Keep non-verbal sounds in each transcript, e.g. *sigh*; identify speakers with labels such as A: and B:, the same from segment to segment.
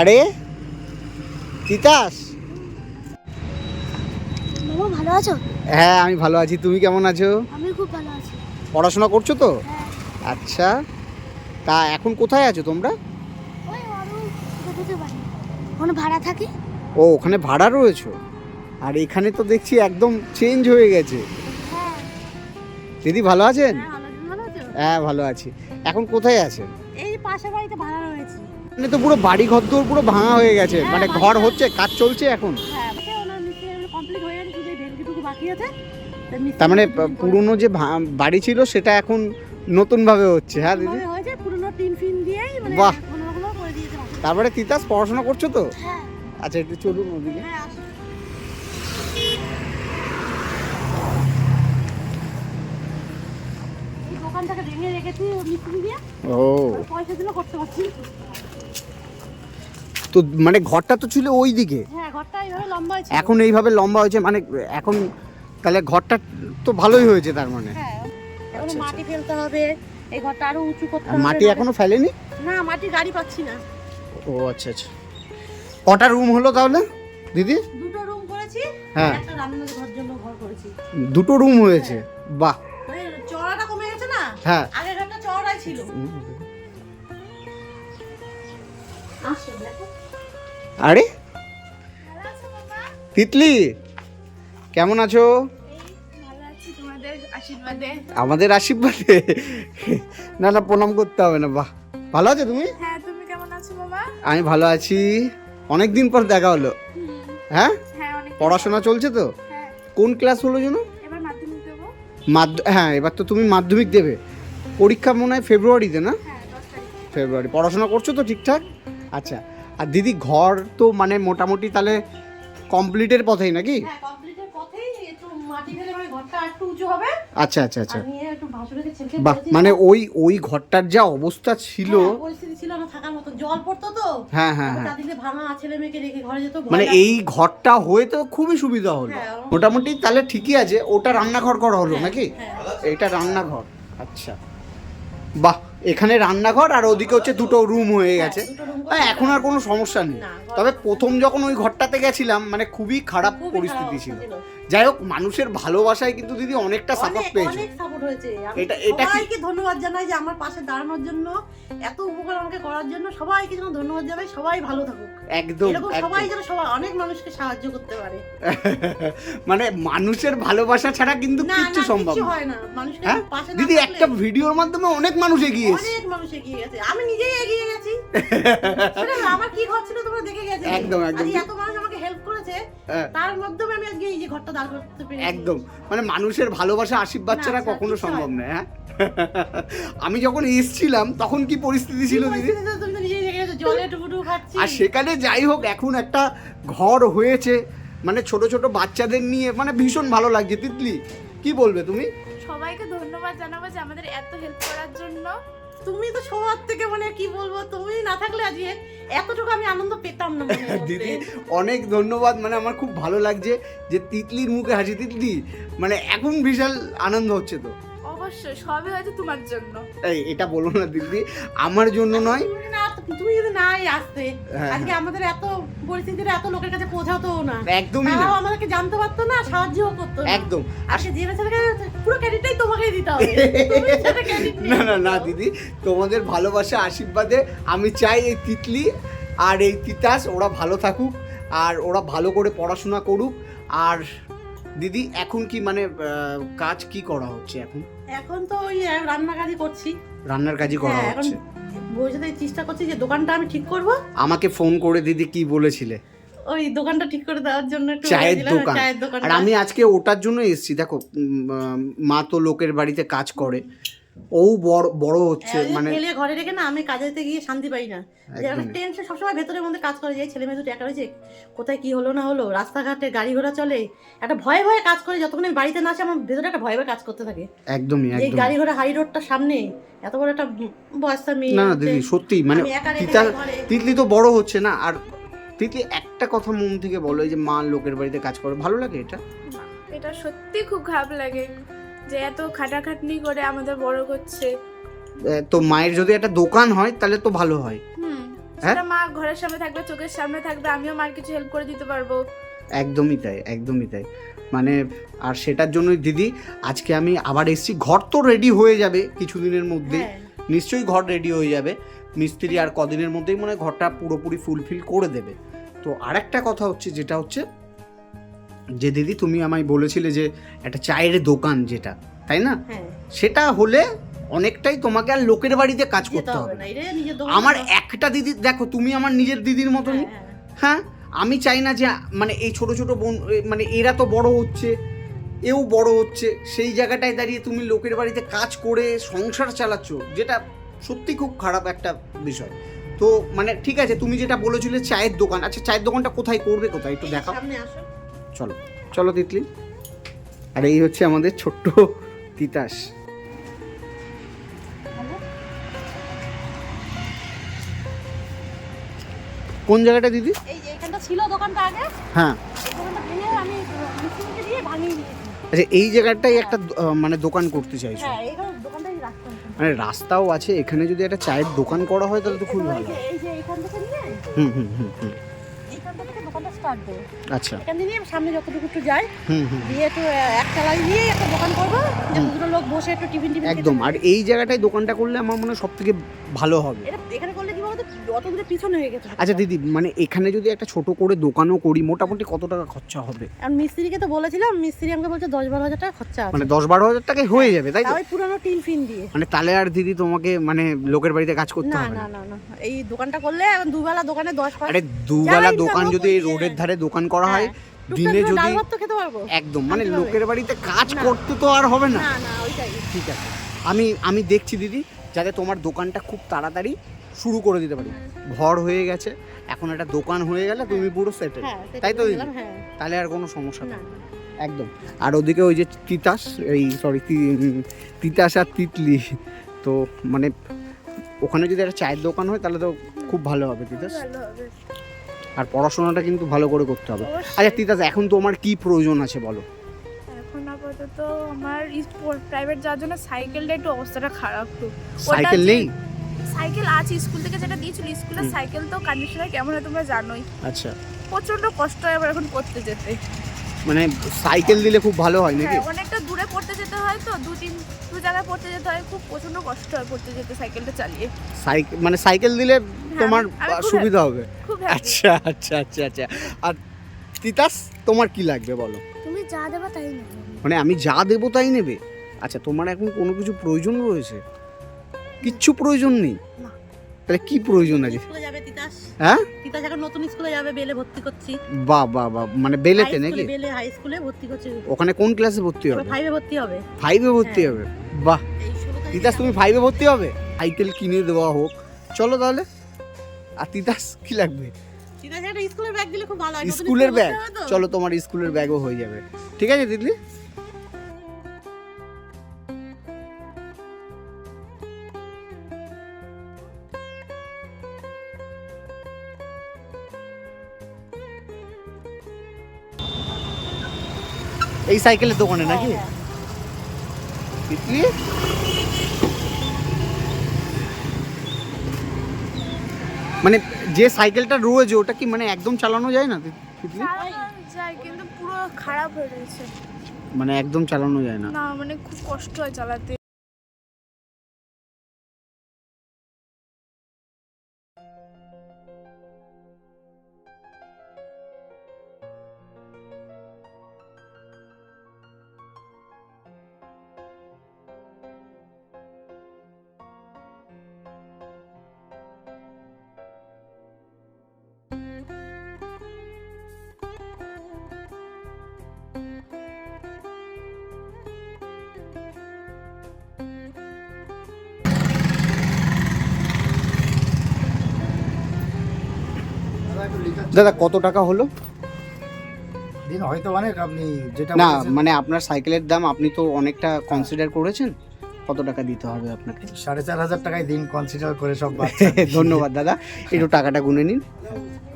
A: আরে তিতাস।
B: মামা ভালো আছো?
A: হ্যাঁ আমি ভালো আছি। তুমি কেমন আছো?
B: আমি খুব ভালো আছি।
A: পড়াশোনা করছ তো?
B: হ্যাঁ।
A: আচ্ছা। তা এখন কোথায় আছো তোমরা?
B: ওখানে ভাড়া থাকি?
A: ও ওখানে ভাড়া রয়েছো? আর এখানে তো দেখছি একদম চেঞ্জ হয়ে গেছে।
B: হ্যাঁ।
A: দিদি ভালো আছেন? হ্যাঁ ভালো আছি। এখন কোথায় আছেন?
B: এই পাশের বাড়িতে ভাড়া রয়েছে।
A: এখানে তো পুরো বাড়ি ঘর দৌড় পুরো ভাঙা হয়ে গেছে। মানে ঘর হচ্ছে কাজ চলছে এখন।
B: হ্যাঁ হয়ে
A: তার মানে পুরনো যে বাড়ি ছিল সেটা এখন নতুন ভাবে হচ্ছে হ্যাঁ দিদি?
B: মানে
A: বাহ। তারপরে তিতাস পড়াশোনা করছ তো?
B: হ্যাঁ।
A: আচ্ছা একটু চলুন ওদিকে।
B: হ্যাঁ
A: ও।
B: পয়সা দিলে করতে পারছি।
A: তো মানে ঘরটা তো ছিল ওই দিকে
B: হ্যাঁ ঘরটা এইভাবে লম্বা আছে
A: এখন এইভাবে লম্বা হয়েছে মানে এখন তাহলে ঘরটা তো ভালোই হয়েছে তার মানে।
B: হ্যাঁ
A: আচ্ছা,
B: মাটি ফেলতে হবে এই ঘরটা আরও উঁচু করতে হবে।
A: মাটি এখনও ফেলেনি?
B: না মাটি গাড়ি পাচ্ছি না।
A: ও আচ্ছা আচ্ছা। কটা রুম হলো তাহলে দিদি?
B: দুটো রুম করেছি
A: হ্যাঁ।
B: একটা রান্নার ঘর জন্য ঘর করেছি।
A: দুটো রুম হয়েছে বাহ।
B: চড়াটা কমে গেছে না?
A: হ্যাঁ।
B: আগে ঘরটা চড়াই ছিল। আসো দেখো।
A: আরে? তিতলি কেমন আছো? আমাদের আশীর্বাদে। না না প্রণাম করতে হবে না বাহ। ভালো আছো তুমি? আমি ভালো আছি। অনেক দিন পর দেখা হলো। হ্যাঁ? পড়াশোনা চলছে তো? কোন ক্লাস হলো যেন? হ্যাঁ এবার তো তুমি মাধ্যমিক দেবে। পরীক্ষা মনে হয় ফেব্রুয়ারিতে না?
B: হ্যাঁ
A: ফেব্রুয়ারি। পড়াশোনা করছ তো ঠিকঠাক? আচ্ছা। আর দিদি ঘর তো মানে মোটামুটি তাহলে কমপ্লিটের পথেই নাকি?
B: হ্যাঁ কমপ্লিটের পথেই একটু মাটি ফেলে মানে ঘরটা একটু উঁচু হবে।
A: আচ্ছা আচ্ছা আচ্ছা।
B: আর একটু ভাসুরকে ছেলেকে
A: বাহ মানে ওই ওই ঘরটার যা অবস্থা ছিল।
B: হ্যাঁ, পরিস্থিতি ছিল না থাকার মতো। জল পড়তো তো।
A: হ্যাঁ হ্যাঁ হ্যাঁ।
B: চারদিকে ভাঙা ছেলে মেয়েকে রেখে ঘরে যেত
A: মানে এই ঘরটা হয়ে তো খুবই সুবিধা হলো।
B: হ্যাঁ।
A: মোটামুটি তাহলে ঠিকই আছে। ওটা রান্নাঘর করা হলো নাকি। এটা রান্নাঘর। আচ্ছা। বাহ এখানে রান্নাঘর আর ওদিকে হচ্ছে দুটো রুম হয়ে গেছে।
B: room করে
A: হ্যাঁ, এখন আর কোনো সমস্যা নেই। তবে প্রথম যখন ওই ঘরটাতে গেছিলাম মানে খুবই খারাপ পরিস্থিতি ছিল। যাই হোক মানুষের ভালোবাসায় কিন্তু দিদি অনেকটা সাপোর্ট পেয়েছ।
B: অনেক সাপোর্ট হয়েছে।
A: এটা- এটা
B: সবাইকে ধন্যবাদ জানাই যে আমার পাশে দাঁড়ানোর জন্য এত উপকার আমাকে করার জন্য। সবাইকে যেন ধন্যবাদ জানাই সবাই ভালো থাকুক।
A: একদম
B: এরকম সবাই যেন সবাই অনেক মানুষকে সাহায্য করতে পারে। *laughs*
A: মানে মানুষের ভালোবাসা ছাড়া কিন্তু কিচ্ছু
B: না
A: সম্ভব
B: কিছু হয় না। মানুষকে
A: হ্যাঁ?
B: পাশে
A: দিদি একটা ভিডিওর মাধ্যমে অনেক মানুষ এগিয়ে এসেছে।
B: অনেক মানুষ এগিয়ে গেছে। আমি নিজেই এগিয়ে গেছি। *laughs* আমার কি ঘর ছিল তোমরা দেখে গেছে।
A: একদম, একদম।
B: এত মানুষ আমাকে করেছে
A: হ্যাঁ,
B: তার মাধ্যমে আমি আজকে এই যে ঘরটা দাঁড় করতে পেরেছি।
A: একদম। মানে মানুষের ভালোবাসা আশীর্বাদ ছাড়া
B: ছাড়া
A: কখনো সম্ভব
B: হয়।
A: নয় হ্যাঁ? আমি যখন এসছিলাম তখন কি পরিস্থিতি ছিল দিদি? আর সেখানে যাই হোক এখন একটা ঘর হয়েছে মানে ছোট ছোট বাচ্চাদের নিয়ে মানে ভীষণ ভালো লাগছে। তিতলি কি বলবে তুমি?
C: সবাইকে ধন্যবাদ জানাব যে আমাদের এত হেল্প করার জন্য।
B: তুমি তো সবার থেকে মানে কি বলব, তুমি না থাকলে আজকে এতটুকু আমি আনন্দ পেতাম না
A: দিদি, অনেক ধন্যবাদ। মানে আমার খুব ভালো লাগছে যে তিতলির মুখে হাসি। তিতলি মানে এখন বিশাল আনন্দ হচ্ছে তো।
C: অবশ্যই সবই হয়তো তোমার জন্য।
A: এই এটা বলো না দিদি আমার জন্য নয়।
B: তুমি না তুমি যদি নাই আসতে
A: হ্যাঁ,
B: আজকে আমাদের এত পরিস্থিতিটা এত লোকের কাছে পৌঁছাতো না।
A: একদমই না।
B: আমাদেরকে জানতে পারতো না সাহায্যও করতো না।
A: একদম।
B: আজকে যে ছেলেকে পুরো ক্রেডিটটাই তোমাকেই দিতে হবে। *laughs*
A: না না না দিদি তোমাদের ভালোবাসা আশীর্বাদে আমি চাই এই তিতলি আর এই তিতাস ওরা ভালো থাকুক আর ওরা ভালো করে পড়াশোনা করুক। আর দিদি এখন কি মানে কাজ কি করা হচ্ছে এখন?
B: এখন তো ওই রান্নার কাজই করছি।
A: রান্নার কাজই করা
B: হ্যাঁ, এখন
A: হচ্ছে।
B: ভবিষ্যতে চেষ্টা করছি যে দোকানটা আমি ঠিক করব।
A: আমাকে ফোন করে দিদি কি বলেছিলে?
B: ওই দোকানটা ঠিক করে দেওয়ার জন্য একটু
A: চায়ের
B: বলেছিলাম,
A: দোকান।
B: চায়ের দোকান
A: আর আমি আজকে ওটার জন্য এসেছি। দেখো উম, আহ, মা তো লোকের বাড়িতে কাজ করে। ও বড় বড় হচ্ছে মানে
B: ফেলে ঘরে রেখে না আমি কাজেতে গিয়ে শান্তি পাই না। যে একটা। টেনশন সবসময় ভেতরের মধ্যে কাজ করে যায় ছেলে মেয়ে দুটো একা রয়েছে কোথায় কি হলো না হলো? রাস্তাঘাটে গাড়ি ঘোড়া চলে। একটা ভয়ে ভয়ে কাজ করে যতক্ষণ আমি বাড়িতে না আসি আমার ভেতরে একটা ভয়ে ভয়ে কাজ করতে থাকে।
A: একদমই
B: এই গাড়ি ঘোড়া হাই রোডটার সামনে এত বড় একটা বয়স্তা মেয়ে
A: না দিদি সত্যি মানে তিতাল তো বড় হচ্ছে না আর তিতলি একটা কথা মন থেকে বলো এই যে মা লোকের বাড়িতে কাজ করে ভালো লাগে এটা?
C: এটা সত্যি খুব খারাপ লাগে। যে এত খাটাখাটনি করে আমাদের বড় করছে।
A: তো মায়ের যদি একটা দোকান হয় তাহলে তো ভালো হয়।
C: হুম
A: হ্যাঁ?
C: সেটা মা ঘরের সামনে থাকবে চোখের সামনে থাকবে আমিও মার কিছু হেল্প করে দিতে পারব।
A: একদমই তাই একদমই তাই। মানে আর সেটার জন্যই দিদি আজকে আমি আবার এসেছি ঘর তো রেডি হয়ে যাবে কিছুদিনের মধ্যেই।
B: হ্যাঁ।
A: নিশ্চয়ই ঘর রেডি হয়ে যাবে। মিস্ত্রি আর কদিনের মধ্যেই মনে হয় ঘরটা পুরোপুরি ফুলফিল করে দেবে। তো আরেকটা কথা হচ্ছে যেটা হচ্ছে যে দিদি তুমি আমায় বলেছিলে যে একটা চায়ের দোকান যেটা তাই না?
B: হ্যাঁ।
A: সেটা হলে অনেকটাই তোমাকে আর লোকের বাড়িতে কাজ করতে
B: হবে
A: আমার একটা দিদি দেখো তুমি আমার নিজের দিদির মতনই।
B: হ্যাঁ, হ্যাঁ।
A: হ্যাঁ? আমি চাই না যে মানে এই ছোট ছোট বোন মানে এরা তো বড় হচ্ছে এও বড় হচ্ছে সেই জায়গাটায় দাঁড়িয়ে তুমি লোকের বাড়িতে কাজ করে সংসার চালাচ্ছ যেটা সত্যি খুব খারাপ একটা বিষয়। তো মানে ঠিক আছে তুমি যেটা বলেছিলে চায়ের দোকান আচ্ছা চায়ের দোকানটা কোথায় করবে কোথায় একটু দেখাও। চলো চলো তিতলি। আর এই হচ্ছে আমাদের ছোট্ট তিতাস। কোন জায়গাটা দিদি?
B: এই যে এখানটা ছিল দোকানটা আগে?
A: হ্যাঁ।
B: আমি দিয়ে ভাঙিয়ে
A: আচ্ছা এই জায়গাটাই একটা মানে দোকান করতে চাইছো?
B: হ্যাঁ এইখানে দোকানটাই রাখতাম।
A: মানে রাস্তাও আছে এখানে যদি একটা চায়ের দোকান করা হয় তাহলে তো খুবই ভালো।
B: এই যে এইখান থেকে নিয়ে
A: হুম হুম হুম হুম।
B: দেবো
A: আচ্ছা।
B: এখান থেকে নিয়ে সামনে যতটুকু একটু যাই
A: হুম হুম।
B: দিয়ে একটু আহ, এক তলায় দিয়ে একটা দোকান করব যে দুটো লোক বসে একটু টিফিন টিফিন
A: একদম। আর এই জায়গাটায় দোকানটা করলে আমার মনে হয় সব থেকে ভালো হবে।
B: এটা এখানে করলে কি বলতো অত দূরে পিছনে হয়ে গেছে
A: আচ্ছা দিদি মানে এখানে যদি একটা ছোট করে দোকানও করি মোটামুটি কত টাকা খরচা হবে?
B: আর মিস্ত্রিকে তো বলেছিলাম মিস্ত্রি আমাকে বলছে দশ বারো হাজার টাকা খরচা আছে।
A: মানে দশ বারো হাজার টাকায় হয়ে যাবে তাই
B: ওই পুরানো টিন ফিন দিয়ে।
A: মানে তাহলে আর দিদি তোমাকে মানে লোকের বাড়িতে কাজ করতে হবে
B: না?
A: না
B: না এই দোকানটা করলে দুবেলা দোকানে দশ
A: আরে দুবেলা দোকান যদি রোডের
B: হ্যাঁ।
A: ধারে দোকান করা হয় দিনে যদি একদম মানে লোকের বাড়িতে কাজ করতে তো আর হবে না।
B: না না ওইটাই।
A: ঠিক আছে। আমি আমি দেখছি দিদি যাতে তোমার দোকানটা খুব তাড়াতাড়ি শুরু করে দিতে পারি। ঘর হয়ে গেছে এখন একটা দোকান হয়ে গেলে তুমি পুরো সেটেল
B: হ্যাঁ
A: তাই তো?
B: হ্যাঁ
A: তাহলে আর কোনো সমস্যা
B: না
A: নেই একদম। আর ওদিকে ওই যে তিতাস এই সরি তিতাস আর তিতলি তো মানে ওখানে যদি একটা চায়ের দোকান হয় তাহলে তো খুব ভালো হবে তিতাস। আর পড়াশোনাটা কিন্তু ভালো করে করতে হবে। আচ্ছা তিতাস এখন তোমার কি প্রয়োজন আছে বলো?
C: এখন আপাতত আমার প্রাইভেট যাওয়ার জন্য সাইকেলটা একটু অবস্থাটা খারাপ খুব
A: সাইকেল নেই?
C: সাইকেল আছে স্কুল থেকে যেটা দিয়েছিল স্কুলের সাইকেল তো কন্ডিশনার কেমন হয় তোমরা জানোই।
A: আচ্ছা।
C: প্রচণ্ড কষ্ট হয় আবার এখন পড়তে যেতে।
A: মানে সাইকেল দিলে খুব ভালো হয় নাকি?
C: হ্যাঁ অনেকটা দূরে পড়তে যেতে হয় তো দু তিন দু জায়গায় পড়তে যেতে হয় খুব প্রচণ্ড কষ্ট হয় পড়তে যেতে সাইকেলটা চালিয়ে।
A: সাইকেল মানে সাইকেল দিলে তোমার
C: আমি খুব
A: সুবিধা হবে। আচ্ছা আচ্ছা আচ্ছা আচ্ছা। আর তিতাস তোমার কি লাগবে বলো?
C: তুমি যা দেবা তাই নেবে।
A: মানে আমি যা দেবো তাই নেবে? আচ্ছা তোমার এখন কোনো কিছু প্রয়োজন রয়েছে? কিচ্ছু প্রয়োজন নেই। তাহলে কি প্রয়োজন আছে? হ্যাঁ?
B: তিতাস এখন নতুন স্কুলে যাবে বেলে ভর্তি করছি।
A: বাহ বাহ বাহ মানে বেলেতে নাকি?
B: বেলে হাই স্কুলে ভর্তি করছি।
A: ওখানে কোন ক্লাসে ভর্তি হবে?
B: ফাইভে ভর্তি হবে।
A: ফাইভে ভর্তি
B: হ্যাঁ।
A: হবে। বাহ। তিতাস তুমি ফাইভে ভর্তি হবে? সাইকেল কিনে দেওয়া হোক। চলো তাহলে। আর তিতাস কি লাগবে?
B: স্কুলের ব্যাগ দিলে খুব ভালো
A: স্কুলের ব্যাগ
B: ভর্তি হবে তো?
A: চলো তোমার স্কুলের ব্যাগও হয়ে যাবে। ঠিক আছে দিদি এই সাইকেলের দোকানে নাকি? তিতলি মানে যে সাইকেলটা রয়েছে ওটা কি মানে একদম চালানো যায় না? তিতলি?
C: যায় কিন্তু পুরো খারাপ হয়ে রয়েছে।
A: মানে একদম চালানো যায় না?
C: না মানে খুব কষ্ট হয় চালাতে।
A: দাদা কত টাকা হলো?
D: দিন হয়তো অনেক আপনি যেটা
A: না মানে আপনার সাইকেলের দাম আপনি তো অনেকটা কনসিডার করেছেন। কত টাকা দিতে হবে আপনাকে?
D: সাড়ে চার হাজার টাকায় দিন কনসিডার করে সব *laughs*
A: ধন্যবাদ দাদা। একটু টাকাটা গুনে নিন।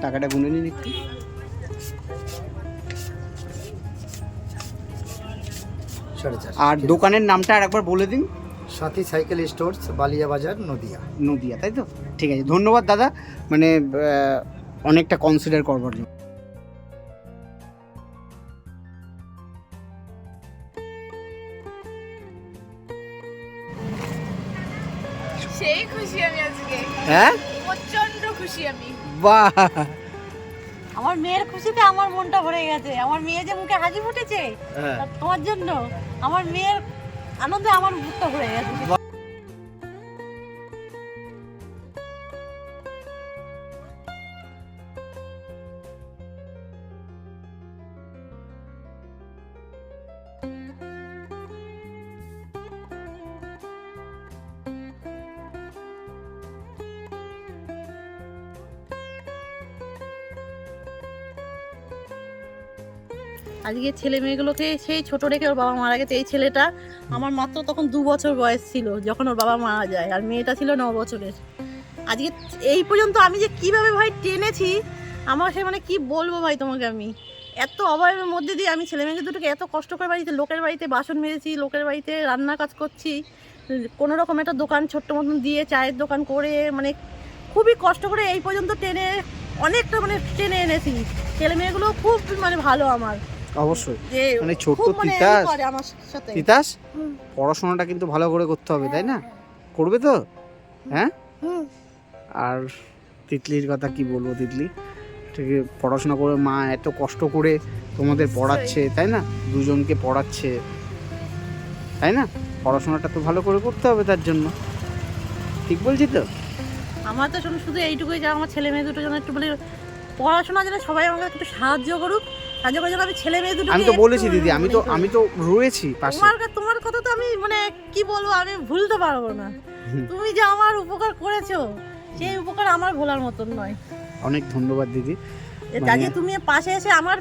A: টাকাটা গুনে নিন একটু। আর দোকানের নামটা আর একবার বলে দিন।
D: সাথী সাইকেল স্টোরস বালিয়া বাজার নদিয়া।
A: নদিয়া তাই তো? ঠিক আছে ধন্যবাদ দাদা। মানে অনেকটা কনসিডার করবার জন্য।
C: সেই খুশি আমি আজকে।
A: হ্যাঁ?
C: প্রচণ্ড খুশি আমি।
A: বাহ!
B: আমার মেয়ের খুশিতে আমার মনটা ভরে গেছে। আমার মেয়ে যে মুখে হাসি ফুটেছে
A: হ্যাঁ।
B: তোমার জন্য আমার মেয়ের আনন্দে আমার মুখটা ভরে গেছে। আজকে ছেলে মেয়েগুলোকে সেই ছোট রেখে ওর বাবা মারা গেছে। এই ছেলেটা আমার মাত্র তখন দু বছর বয়স ছিল যখন ওর বাবা মারা যায়, আর মেয়েটা ছিল ন বছরের। আজকে এই পর্যন্ত আমি যে কীভাবে ভাই টেনেছি, আমার সে মানে কি বলব ভাই তোমাকে আমি? এত অভাবের মধ্যে দিয়ে আমি ছেলে মেয়েকে দুটোকে এত কষ্ট করে বাড়িতে, লোকের বাড়িতে বাসন মেরেছি লোকের বাড়িতে রান্না কাজ করছি, কোনো রকম একটা দোকান ছোট্ট মতন দিয়ে চায়ের দোকান করে মানে খুবই কষ্ট করে এই পর্যন্ত টেনে অনেকটা মানে টেনে এনেছি। ছেলে মেয়েগুলো খুব মানে ভালো আমার।
A: অবশ্যই। মানে ছোট্ট
B: মানে
A: তিতাস। তিতাস পড়াশোনাটা কিন্তু ভালো করে করতে হবে তাই না? করবে তো? হ্যাঁ? আর তিতলির কথা কি বলব তিতলি? ঠিক পড়াশোনা করে মা এত কষ্ট করে তোমাদের পড়াচ্ছে তাই না? দুজনকে পড়াচ্ছে। তাই না? পড়াশোনাটা তো ভালো করে করতে হবে তার জন্য। ঠিক বলছি তো?
B: আমার তো শুধু শুধু এইটুকুই যে আমার ছেলে মেয়ে দুটো যেন একটু বলে পড়াশোনা যেন সবাই আমাকে একটু সাহায্য করুক। সাহায্য করে যেন আমি ছেলে মেয়ে দুটো
A: আমি তো বলেছি দিদি আমি তো আমি তো রয়েছি পাশে।
B: তোমার তোমার কথা তো আমি মানে কি বলব আমি ভুলতে পারব না। তুমি যে আমার উপকার করেছ সেই উপকার আমার ভোলার মতন নয়।
A: অনেক ধন্যবাদ দিদি।
B: যে
A: মানে-
B: তুমি পাশে এসে আমার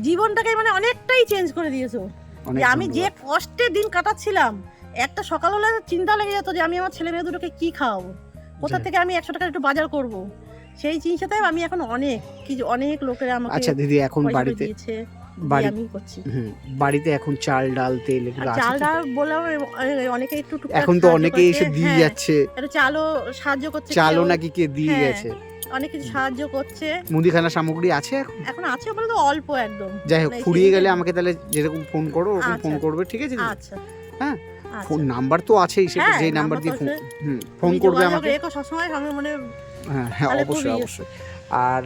B: জীবনটাকে মানে অনেকটাই চেঞ্জ করে দিয়েছ। আমি যে কষ্টে দিন কাটাচ্ছিলাম একটা সকাল হলে চিন্তা লেগে যেত যে আমি আমার ছেলে মেয়ে দুটোকে কি খাওয়াবো? কোথা থেকে আমি একশো টাকার একটু বাজার করব? সেই জিনিসটাতে আমি এখন অনেক কি অনেক লোকেরা আমাকে
A: আচ্ছা দিদি এখন বাড়িতে
B: দিয়েছে আমি করছি
A: বাড়িতে এখন চাল ডাল তেল এগুলো
B: চাল ডাল বললাম অনেকে একটু
A: এখন তো অনেকেই এসে দিয়ে
B: হ্যাঁ,
A: যাচ্ছে
B: চালও সাহায্য করছে
A: চালও নাকি কে দিয়ে
B: হ্যাঁ।
A: গেছে
B: অনেক কিছু সাহায্য করছে
A: মুদিখানা সামগ্রী আছে এখন?
B: এখন আছে বলে তো অল্প একদম
A: যাই হোক
B: মানে
A: ফুরিয়ে গেলে আমাকে তাহলে যেরকম ফোন করো ওরকম
B: আচ্ছা।
A: ফোন করবে ঠিক আছে
B: আচ্ছা
A: হ্যাঁ,
B: আচ্ছা।
A: ফোন নাম্বার তো আছেই সেটা
B: হ্যাঁ,
A: যেই নাম্বার দিয়ে ফোন। ফোন করবে আমাকে
B: সবসময় আমি মানে
A: হ্যাঁ হ্যাঁ অবশ্যই অবশ্যই। আর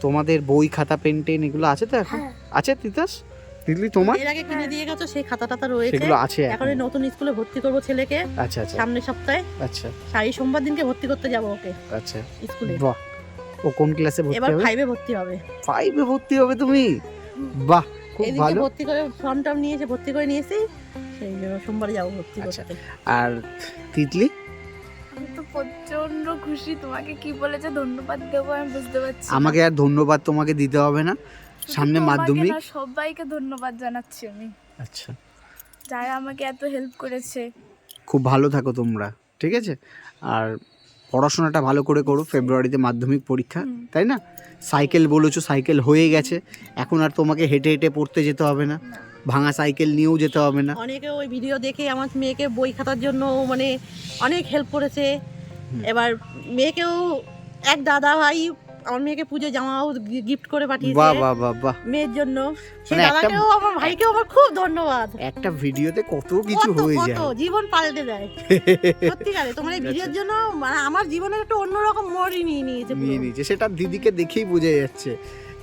A: তোমাদের বই খাতা পেন টেন এগুলো আছে তো এখন?
B: হ্যাঁ।
A: আছে তিতাস? দিদি তোমার?
B: এর আগে কিনে দিয়ে গেছো সেই খাতা টাতা রয়েছে।
A: সেগুলো আছে
B: এখন। নতুন স্কুলে ভর্তি করব ছেলেকে
A: আচ্ছা আচ্ছা।
B: সামনের সপ্তাহে।
A: আচ্ছা।
B: সাই সোমবার দিনকে ভর্তি করতে যাব ওকে
A: আচ্ছা।
B: স্কুলে।
A: বাহ। ও কোন ক্লাসে ভর্তি
B: এবার ফাইভে ভর্তি হবে।
A: ফাইভে ভর্তি হবে তুমি? বাহ খুব ভালো।
B: ভর্তি করে ফর্ম টর্ম নিয়েছে ভর্তি করে নিয়েছি সেই জন্য সোমবারে যাব ভর্তি
A: আচ্ছা।
B: করতে।
A: আর তিতলি?
C: প্রচণ্ড খুশি। তোমাকে কি বলে যে ধন্যবাদ দেবো আমি বুঝতে পারছি
A: আমাকে আর ধন্যবাদ তোমাকে দিতে হবে না। সামনে মাধ্যমিক।
C: সবাইকে ধন্যবাদ জানাচ্ছি আমি।
A: আচ্ছা।
C: যারা আমাকে এত হেল্প করেছে।
A: খুব ভালো থাকো তোমরা ঠিক আছে? আর পড়াশোনাটা ভালো করে করো ফেব্রুয়ারিতে মাধ্যমিক পরীক্ষা তাই না? সাইকেল বলেছ সাইকেল হয়ে গেছে। এখন আর তোমাকে হেঁটে হেঁটে পড়তে যেতে হবে না। ভাঙা সাইকেল নিয়েও যেতে হবে না।
B: অনেকে ওই ভিডিও দেখে আমার মেয়েকে বই খাতার জন্য মানে অনেক হেল্প করেছে। এবার মেয়েকেও এক দাদা ভাই আমার মেয়েকে পুজো জামা গিফট করে পাঠিয়েছে।
A: বাহ বাহ বাহ বাহ।
B: মেয়ের জন্য। সেই
A: মানে
B: দাদাকেও আমার ভাইকেও আমার খুব ধন্যবাদ।
A: একটা ভিডিওতে কত কিছু হয়ে
B: কত,
A: যায়।
B: জীবন পাল্টে দেয় *laughs* সত্যিকারে তোমার এই
A: আচ্ছা।
B: ভিডিওর জন্য মানে আমার জীবনের একটা অন্যরকম মোড়ই নিয়ে নিয়েছে।
A: নিয়ে নিয়েছে সেটা দিদিকে দেখেই বোঝা যাচ্ছে।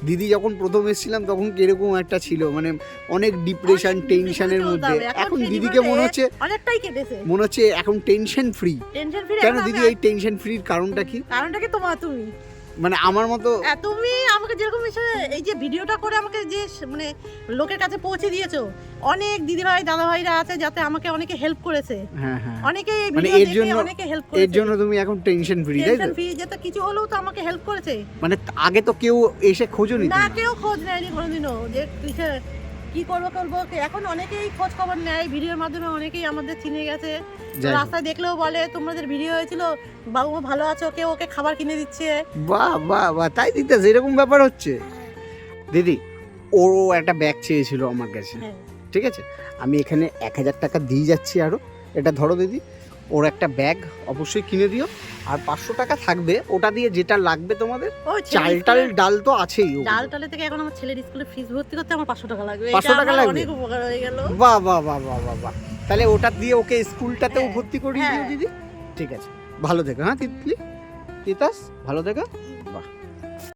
A: দিদি যখন প্রথম এসেছিলাম তখন কীরকম একটা ছিল মানে অনেক ডিপ্রেশন টেনশনের মধ্যে। এখন দিদিকে মনে হচ্ছে
B: অনেকটাই কেটেছে।
A: মনে হচ্ছে এখন টেনশন ফ্রি
B: টেনশন ফ্রি
A: কেন দিদি এই টেনশন ফ্রির কারণটা কি?
B: কারণটা কি তোমার তুমি?
A: মানে আমার মতো
B: তুমি আমাকে যেরকম এই যে ভিডিওটা করে আমাকে যে মানে লোকের কাছে পৌঁছে দিয়েছ অনেক দিদিভাই দাদাভাইরা আছে যাতে আমাকে অনেকে হেল্প করেছে।
A: হ্যাঁ হ্যাঁ।
B: অনেকে এই
A: মানে
B: ভিডিও
A: এর জন্য-
B: অনেকে হেল্প
A: এর জন্য তুমি এখন টেনশন ফ্রি তাই তো?
B: টেনশন ফ্রি যেটা কিছু হলেও তো আমাকে হেল্প করেছে।
A: মানে আগে তো কেউ এসে খোঁজোনি
B: না কেউ খোঁজ নেয়নি কোনোদিনও। যে কি করব করব এখন অনেকেই খোঁজ খবর নেয় ভিডিওর মাধ্যমে অনেকেই আমাদের চিনে গেছে। রাস্তায় দেখলেও বলে তোমাদের ভিডিও হয়েছিল বাবু ভালো আছো কেউ ওকে খাবার কিনে দিচ্ছে।
A: বাহ বাহ বাহ তাই দিতে এরকম ব্যাপার হচ্ছে। দিদি ও একটা ব্যাগ চেয়েছিল আমার কাছে।
B: হ্যাঁ।
A: ঠিক আছে? আমি এখানে এক হাজার টাকা দিয়ে যাচ্ছি আরও। এটা ধরো দিদি ওর একটা ব্যাগ অবশ্যই কিনে দিও। আর পাঁচশো টাকা থাকবে ওটা দিয়ে যেটা লাগবে তোমাদের চাল টাল ডাল তো আছেই।
B: ডাল টালে থেকে এখন আমার ছেলের স্কুলে ফিস ভর্তি করতে আমার পাঁচশো টাকা লাগবে। পাঁচশো
A: টাকা লাগবে?
B: অনেক উপকার হয়ে গেল।
A: বাহ বাহ বাহ বাহ বাহ বাহ। তাহলে ওটা দিয়ে ওকে স্কুলটাতেও
B: হ্যাঁ,
A: ভর্তি করিয়ে দিও
B: হ্যাঁ।
A: দিদি? ঠিক আছে। ভালো থেকো হ্যাঁ তিতলি তিতাস ভালো থেকো।